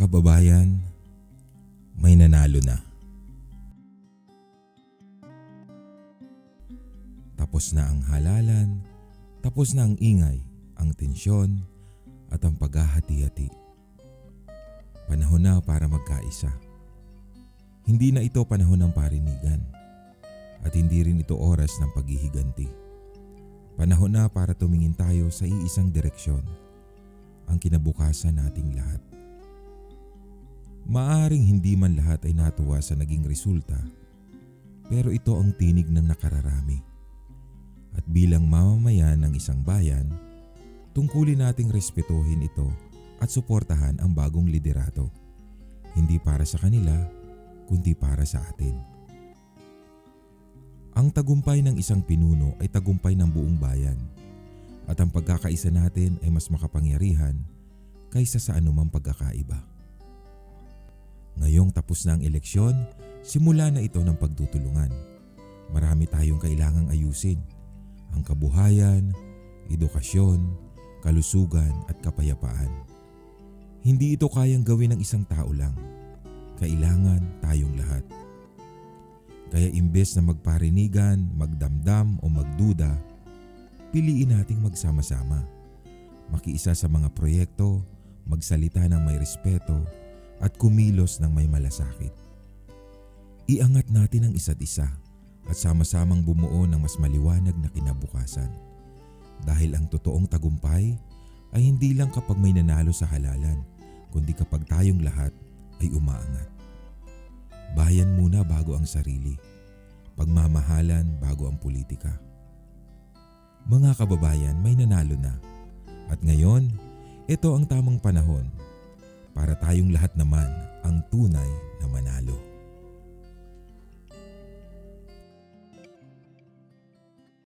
kababayan, may nanalo na. Tapos na ang halalan, tapos na ang ingay, ang tensyon, at ang paghahati-hati. Panahon na para magkaisa. Hindi na ito panahon ng parinigan at hindi rin ito oras ng paghihiganti. Panahon na para tumingin tayo sa iisang direksyon, ang kinabukasan nating lahat. Maaring hindi man lahat ay natuwa sa naging resulta, pero ito ang tinig ng nakararami. At bilang mamamayan ng isang bayan, tungkulin nating respetuhin ito at suportahan ang bagong liderato. Hindi para sa kanila, kundi para sa atin. Ang tagumpay ng isang pinuno ay tagumpay ng buong bayan. At ang pagkakaisa natin ay mas makapangyarihan kaysa sa anumang pagkakaiba. Ngayong tapos na ang eleksyon, simula na ito ng pagtutulungan. Marami tayong kailangang ayusin. Ang kabuhayan, edukasyon, kalusugan at kapayapaan. Hindi ito kayang gawin ng isang tao lang. Kailangan tayong lahat. Kaya imbes na magparinigan, magdamdam o magduda, piliin nating magsama-sama. Makiisa sa mga proyekto, magsalita ng may respeto, at kumilos ng may malasakit. Iangat natin ang isa't isa at sama-samang bumuo ng mas maliwanag na kinabukasan. Dahil ang totoong tagumpay ay hindi lang kapag may nanalo sa halalan, kundi kapag tayong lahat ay umaangat. Bayan muna bago ang sarili. Pagmamahalan bago ang politika. Mga kababayan, may nanalo na. At ngayon, ito ang tamang panahon para tayong lahat naman ang tunay na manalo.